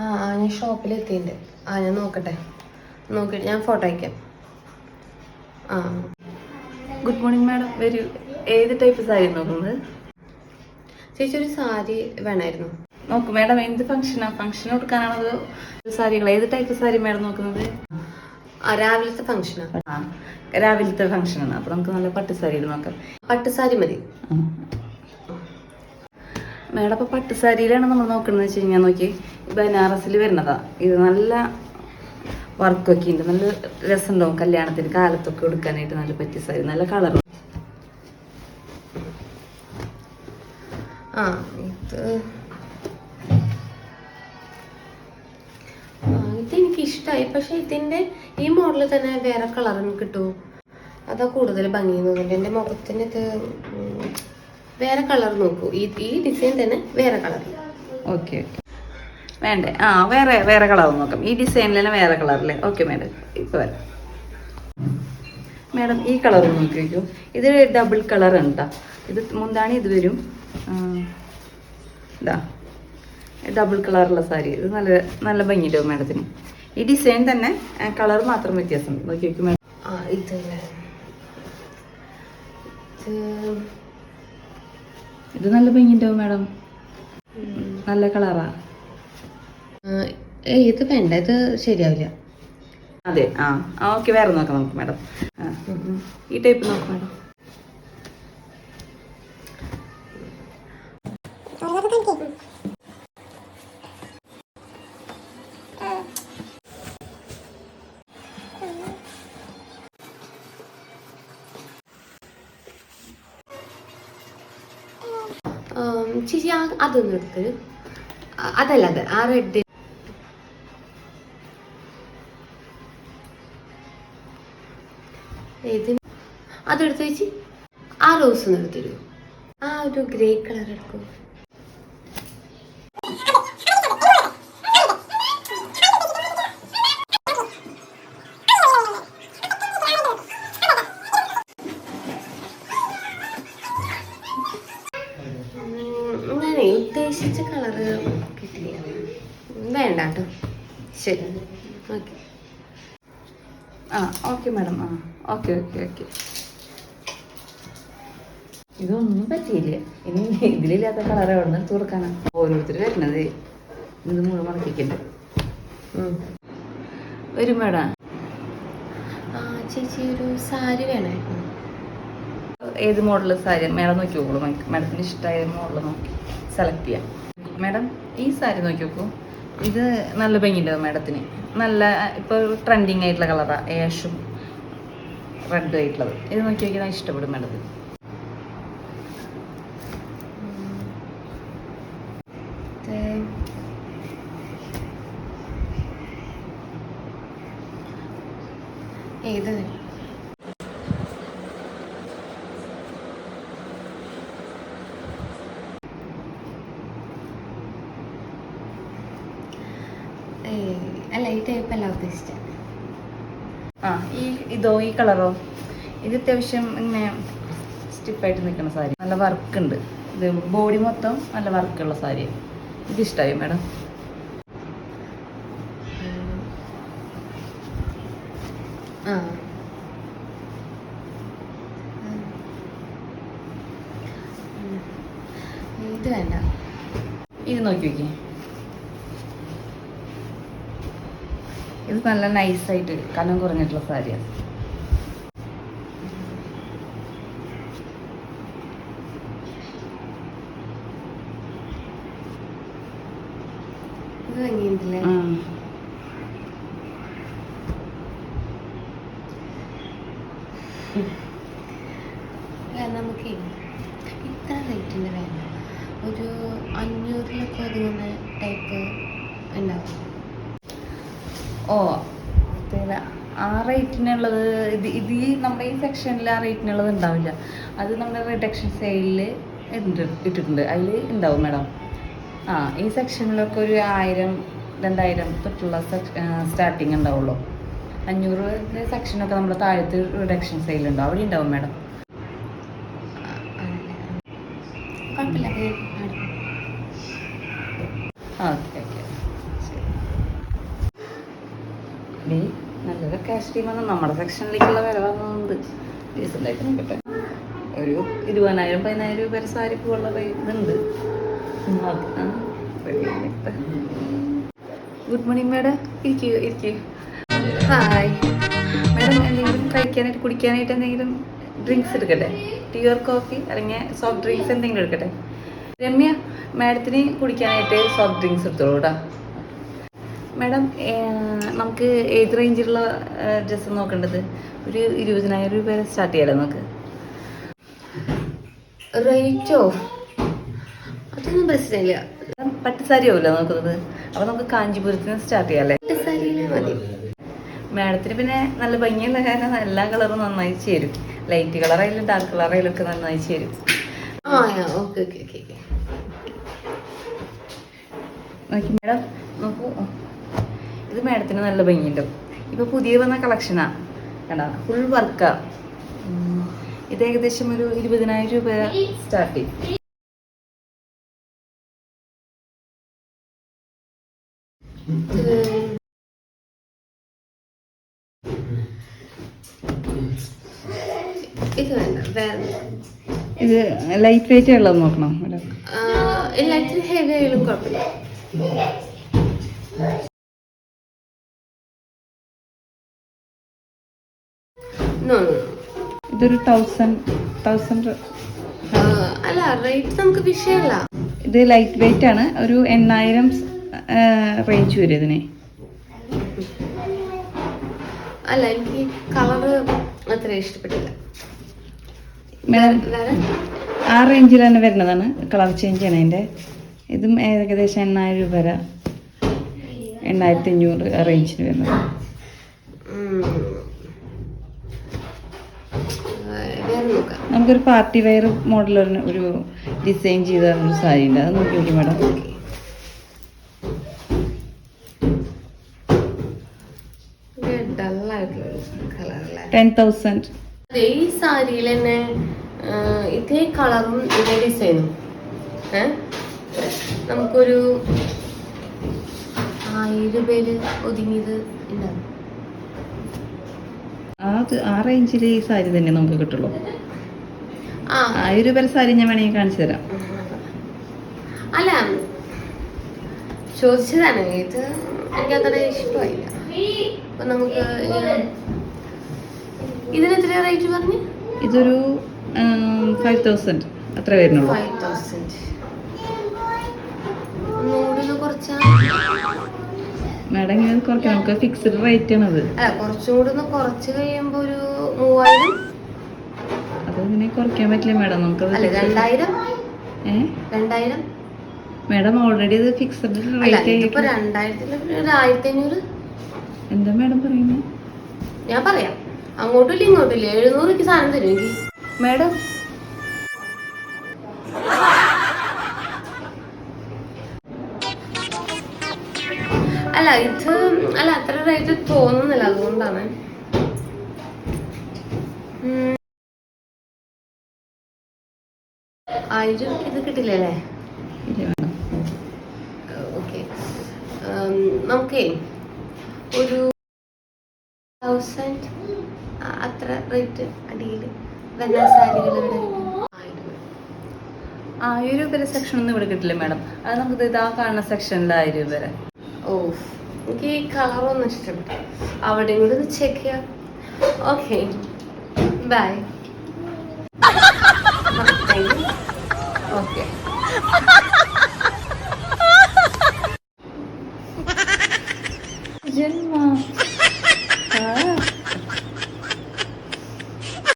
ആ ആ ഞാൻ ഷോപ്പിൽ എത്തിയിട്ടുണ്ട് ആ ഞാൻ നോക്കട്ടെ. നോക്കിയിട്ട് ഞാൻ ഫോട്ടോ അയക്കാം. ആ. ഗുഡ് മോർണിംഗ് മാഡം വരൂ ഏത് ടൈപ്പ് സാരി നോക്കുന്നത്? ചേച്ചി ഒരു സാരി വേണമായിരുന്നു നോക്കൂ മാഡം എന്ത് ഫംഗ്ഷനാണ് ഫംഗ്ഷൻ കൊടുക്കാനാണോ അതോ സാരികൾ? ഏത് ടൈപ്പ് സാരി മാഡം നോക്കുന്നത്? ആ രാവിലത്തെ ഫംഗ്ഷനാണ് രാവിലത്തെ ഫംഗ്ഷനാണ് അപ്പോൾ നമുക്ക് നല്ല പട്ടുസാരികൾ നോക്കാം. പട്ടുസാരി മതി. മാഡം പട്ട് സാരിയിലാണ് നമ്മൾ നോക്കുന്നത് വെച്ച് കഴിഞ്ഞാൽ നോക്കി ബനാറസിൽ വരുന്നതാ. ഇത് നല്ല വർക്കൊക്കെ ഉണ്ട്. നല്ല രസമുണ്ടാവും കല്യാണത്തിന് കാലത്തൊക്കെ എടുക്കാനായിട്ട് നല്ല പറ്റിയ സാരി നല്ല കളറും ആ ഇത്. ഇതെനിക്ക് ഇഷ്ടമായി പക്ഷെ ഇതിന്റെ ഈ മോഡൽ തന്നെ വേറെ കളറും കിട്ടുമോ അതാ കൂടുതൽ ഭംഗി തോന്നുന്നുണ്ട് എന്റെ മുഖത്തിന് ഇത് വേറെ കളർ നോക്കൂ. ഈ ഈ ഡിസൈൻ തന്നെ വേറെ കളർ. ഓക്കെ വേണ്ടേ? ആ വേറെ വേറെ കളർ നോക്കാം. ഈ ഡിസൈനിൽ തന്നെ വേറെ കളറില്ലേ ഓക്കെ മാഡം. ഇപ്പോൾ വരാം. മാഡം ഈ കളർ നോക്കി വയ്ക്കൂ ഇത് ഡബിൾ കളർ ഉണ്ട് ഇത് മുന്താണി ഇത് വരും. ഇതാ. ഡബിൾ കളറുള്ള സാരി. ഇത് നല്ല നല്ല ഭംഗിയിട്ടോ മാഡത്തിന്. ഈ ഡിസൈൻ തന്നെ കളർ മാത്രം വ്യത്യാസം. നോക്കി വയ്ക്കും മാഡം. ആ ഇത് ഇത് നല്ല ഭംഗിയുണ്ടാവും മാഡം. നല്ല കളറാ. ഏയ് ഇത് വേണ്ട ഇത് ശരിയാവില്ല. അതെ ആ ആ ഓക്കെ വേറെ നോക്കാം നമുക്ക് മാഡം. ഈ ടൈപ്പ് നോക്കാം മാഡം. ചേച്ചി ആ അതൊന്നും എടുത്ത് അതല്ല അത് ആ റെഡ് ഏത്? അതെടുത്ത് ചേച്ചി. ആ റോസ് ഒന്ന് എടുത്തു ആ ഒരു ഗ്രേ കളർ എടുക്കും. ഉദ്ദേശിച്ച കളറ് കിട്ടില്ല വേണ്ട കേട്ടോ ശരി. ഓക്കെ. ആ ഓക്കെ മാഡം ആ ഓക്കെ ഓക്കെ ഓക്കെ. ഇതൊന്നും പറ്റിയില്ല. ഇനി ഇതിലില്ലാത്ത കളർ എവിടെ നിന്ന് തുറക്കാനാ ഓരോരുത്തർ വരുന്നത്. ഇത് മുഴുവൻ മടക്കിക്കണ്ട് വരും മാഡം ആ ചേച്ചി ഒരു സാരി വേണമായിരുന്നു. ഏത് മോഡൽ സാരി മേഡം നോക്കി നോക്കൂ മാഡത്തിന് ഇഷ്ടമായ മോഡൽ നോക്കി സെലക്ട് ചെയ്യാം. മേഡം ഈ സാരി നോക്കി നോക്കൂ. ഇത് നല്ല ഭംഗിയുണ്ട് മേഡത്തിന്. നല്ല ഇപ്പോൾ ട്രെൻഡിങ് ആയിട്ടുള്ള കളറാണ് ഏഷും റെഡും ആയിട്ടുള്ളത്. ഇത് നോക്കി നോക്കിയാൽ ഞാൻ ഇഷ്ടപ്പെടും മേഡത്തിന്. ഏത്? അല്ല ഈ ടൈപ്പ് അല്ല ഉദ്ദേശിച്ചത്. ആ ഈ ഇതോ ഈ കളറോ? ഇത് അത്യാവശ്യം ഇങ്ങനെ സ്റ്റിഫായിട്ട് നിൽക്കുന്ന സാരി. നല്ല വർക്ക് ഉണ്ട് ഇത് ബോഡി മൊത്തം നല്ല വർക്കുള്ള സാരി. ഇത് ഇഷ്ടമായി മാഡം? ആ. ഇത് വേണ്ട. ഇത് നോക്കി നോക്കി ഇത് നല്ല നൈസായിട്ട് കനം കുറഞ്ഞിട്ടുള്ള സാരിയാണ് നമുക്ക് ഇത്ര റേറ്റിന്റെ ഒരു അഞ്ഞൂറിലൊക്കെ ഒതുങ്ങുന്ന ടൈപ്പ് ഉണ്ടാവും. ഓ പിന്നെ ആ റേറ്റിനുള്ളത് ഇത് ഇത് ഈ നമ്മുടെ ഈ സെക്ഷനിൽ ആ റേറ്റിനുള്ളത് ഉണ്ടാവില്ല. അത് നമ്മുടെ റിഡക്ഷൻ സെയിലിൽ ഇട്ടിട്ടുണ്ട്. അതിൽ ഉണ്ടാവും മാഡം ആ ഈ സെക്ഷനിലൊക്കെ ഒരു ആയിരം രണ്ടായിരം തൊട്ടുള്ള സ്റ്റാർട്ടിങ് ഉണ്ടാവുള്ളൂ. അഞ്ഞൂറ് സെക്ഷനൊക്കെ നമ്മുടെ താഴത്ത് റിഡക്ഷൻ സെയിലുണ്ടാവും അവിടെ ഉണ്ടാവും മാഡം അത്. ഓക്കെ ഓക്കെ ശരി ഡേ നല്ലൊരു ക്യാഷ് ടീമാണ് നമ്മുടെ സെക്ഷനിലേക്കുള്ള വില വന്നത് ഡീസന്റായിട്ട് നോക്കട്ടെ ഒരു ഇരുപതിനായിരം പതിനായിരം രൂപ വരെ സാരിക്ക് ഉള്ള ഇതുണ്ട്. ഗുഡ് മോർണിംഗ് മാഡം ഇരിക്കൂ ഇരിക്കൂ. ഹായ് മാഡം എന്തെങ്കിലും കഴിക്കാനായിട്ട് കുടിക്കാനായിട്ട് എന്തെങ്കിലും ഡ്രിങ്ക്സ് എടുക്കട്ടെ? ടീ ഓർ കോഫി അല്ലെങ്കിൽ സോഫ്റ്റ് ഡ്രിങ്ക്സ് എന്തെങ്കിലും എടുക്കട്ടെ? രമ്യ മാഡത്തിന് കുടിക്കാനായിട്ട് സോഫ്റ്റ് ഡ്രിങ്ക്സ് എടുത്തോളൂ കേട്ടോ മാഡം നമുക്ക് ഏത് റേഞ്ചിലുള്ള ഡ്രസ്സ് നോക്കേണ്ടത്? ഒരു ഇരുപതിനായിരം രൂപ വരെ സ്റ്റാർട്ട് ചെയ്യാലോ നമുക്ക്? റേറ്റോ അതൊന്നും പ്രശ്നമില്ല. പട്ടുസാരി ആവില്ല നോക്കുന്നത്? അപ്പോൾ നമുക്ക് കാഞ്ചീപുരത്തിന് സ്റ്റാർട്ട് ചെയ്യാം അല്ലേ സാരിയിൽ മതി. മാഡത്തിന് പിന്നെ നല്ല ഭംഗിയുള്ള കാരണം എല്ലാ കളറും നന്നായി ചേരും. ലൈറ്റ് കളറായാലും ഡാർക്ക് കളറായാലും ഒക്കെ നന്നായി ചേരും. ആ ഓക്കെ ഓക്കെ ഓക്കെ. നോക്കി മാഡം നോക്കൂ. ഇത് മാഡത്തിന് നല്ല ഭംഗിയുണ്ട്. ഇപ്പൊ പുതിയ വന്ന കളക്ഷനാ കണ്ട ഫുൾ വർക്കാ ഇത് ഏകദേശം ഒരു ഇരുപതിനായിരം രൂപ സ്റ്റാർട്ട് ചെയ്യും. ഇത് വേണ്ട വേറെ. ഇത് ലൈറ്റ് വെയിറ്റ് ഉള്ളത് നോക്കണം. എല്ലാത്തിനും ഹെവി ആയാലും കുഴപ്പമില്ല. ഇതൊരു തൗസൻഡ് തൗസൻഡ് അല്ല റേറ്റ് നമുക്ക് വിഷയമല്ല. ഇത് ലൈറ്റ് വെയിറ്റ് ആണ്. ഒരു എണ്ണായിരം റേഞ്ച് വരും ഇതിന്. അല്ല എനിക്ക് കളറ് അത്ര ഇഷ്ടപ്പെട്ടില്ല. ആ റേഞ്ചിൽ തന്നെ വരുന്നതാണ്. കളർ ചേഞ്ച് ആണ് അതിന്റെ. ഇതും ഏകദേശം എണ്ണായിരം രൂപ വരെ. എണ്ണായിരത്തി അഞ്ഞൂറ് റേഞ്ചിന് വരുന്നത് ഉം. ആ, വേറെ നോക്കാം നമുക്കൊരു പാർട്ടി വെയർ മോഡൽ ഒരു ഡിസൈൻ ചെയ്ത ഒരു സാരി ഉണ്ട്. അത് നോക്കി നോക്കി മാഡം. ടെൻ തൗസൻഡ് ഈ സാരിയിൽ തന്നെ ഇതേ കളറും ഇതേ ഡിസൈനും നമുക്കൊരു ആയിരം പേര് ഒതുങ്ങിയത് ഉണ്ടാവും. ആ റേഞ്ചിൽ ഈ സാരി തന്നെ നമുക്ക് കിട്ടുള്ളൂ. ആ. ആയിരം രൂപ സാരി ഞാൻ വേണമെങ്കിൽ കാണിച്ചു തരാം. അല്ല ചോദിച്ചതാണ്. ഇത് എനിക്ക് അത്ര ഇഷ്ടമായില്ല. അപ്പൊ നമുക്ക് ഇതിന് എത്ര റേറ്റ് പറഞ്ഞു? ഇതൊരു ഫൈവ് തൗസൻഡ് അത്ര വരുന്നുള്ളൂ. Five thousand കുറച്ചാ? മാഡം ഇങ്ങനെ കുറയ്ക്കാം നമുക്ക് ഫിക്സ്ഡ് റേറ്റ് ആണ് അത് കുറച്ചുകൂടി കുറച്ചും ഒന്ന് കുറച്ച് കഴിയുമ്പോ ഒരു മൂവായിരം അത് ഇങ്ങനെ കുറയ്ക്കാൻ പറ്റില്ല മാഡം നമുക്ക് രണ്ടായിരം? ഏ? രണ്ടായിരം? മാഡം ഓൾറെഡി ഇത് ഫിക്സഡ് റേറ്റ് എന്താ മാഡം പറയുന്നത് ഞാൻ പറയാം. അങ്ങോട്ടും ഇല്ല ഇങ്ങോട്ടും ഇല്ല എഴുന്നൂറ് സാധനം തരും എനിക്ക്. മാഡം. അല്ല ഇത് അല്ല അത്ര റേറ്റ് തോന്നുന്നില്ല അതുകൊണ്ടാണ്. ആയിരം ഇത് കിട്ടില്ലേ ഓക്കെ. നമുക്കേ ഒരു തൗസൻഡ് അത്ര റേറ്റ് അടിയിൽ സാരികൾ ഇവിടെ ആയിരം രൂപ വരെ സെക്ഷൻ ഒന്നും ഇവിടെ കിട്ടില്ല മാഡം അത് നമുക്ക് ഇതാ കാണുന്ന സെക്ഷനിൽ ആയിരം രൂപ വരെ. ഓ എനിക്ക് ഈ കളറൊന്നും ഇഷ്ടപ്പെട്ടു. അവിടെയും കൂടെ ഒന്ന് ചെക്ക് ചെയ്യാം. ഓക്കെ. ബൈ ഓക്കെ ജന്മ